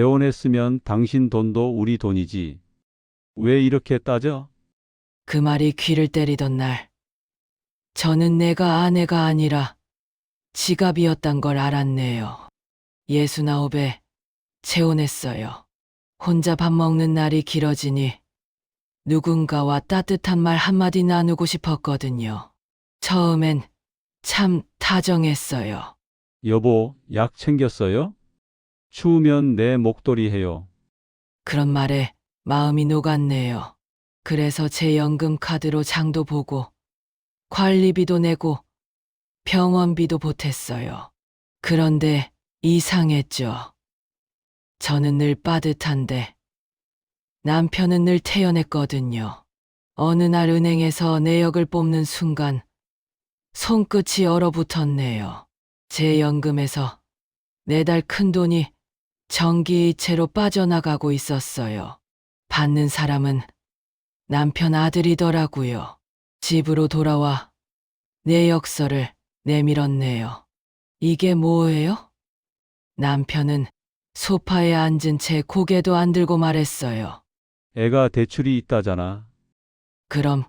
재혼했으면 당신 돈도 우리 돈이지. 왜 이렇게 따져? 그 말이 귀를 때리던 날, 저는 내가 아내가 아니라 지갑이었단 걸 알았네요. 예수나홉에 재혼했어요. 혼자 밥 먹는 날이 길어지니 누군가와 따뜻한 말 한마디 나누고 싶었거든요. 처음엔 참 다정했어요. 여보, 약 챙겼어요? 추우면 내 목도리 해요. 그런 말에 마음이 녹았네요. 그래서 제 연금 카드로 장도 보고 관리비도 내고 병원비도 보탰어요. 그런데 이상했죠. 저는 늘 빠듯한데 남편은 늘 태연했거든요. 어느 날 은행에서 내역을 뽑는 순간 손끝이 얼어붙었네요. 제 연금에서 매달 큰 돈이 전기이체로 빠져나가고 있었어요. 받는 사람은 남편 아들이더라고요. 집으로 돌아와 내 역서를 내밀었네요. 이게 뭐예요? 남편은 소파에 앉은 채 고개도 안 들고 말했어요. 애가 대출이 있다잖아. 그럼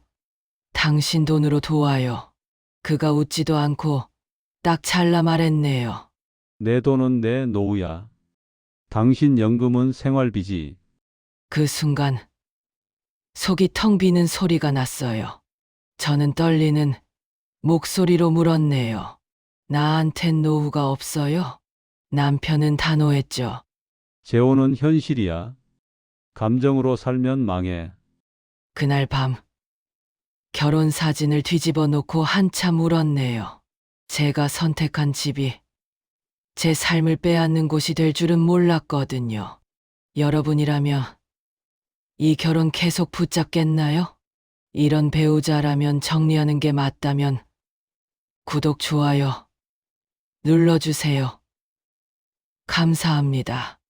당신 돈으로 도와요. 그가 웃지도 않고 딱 잘라 말했네요. 내 돈은 내 노후야. 당신 연금은 생활비지. 그 순간 속이 텅 비는 소리가 났어요. 저는 떨리는 목소리로 물었네요. 나한텐 노후가 없어요? 남편은 단호했죠. 재혼은 현실이야. 감정으로 살면 망해. 그날 밤 결혼 사진을 뒤집어 놓고 한참 울었네요. 제가 선택한 집이 제 삶을 빼앗는 곳이 될 줄은 몰랐거든요. 여러분이라면 이 결혼 계속 붙잡겠나요? 이런 배우자라면 정리하는 게 맞다면 구독, 좋아요 눌러주세요. 감사합니다.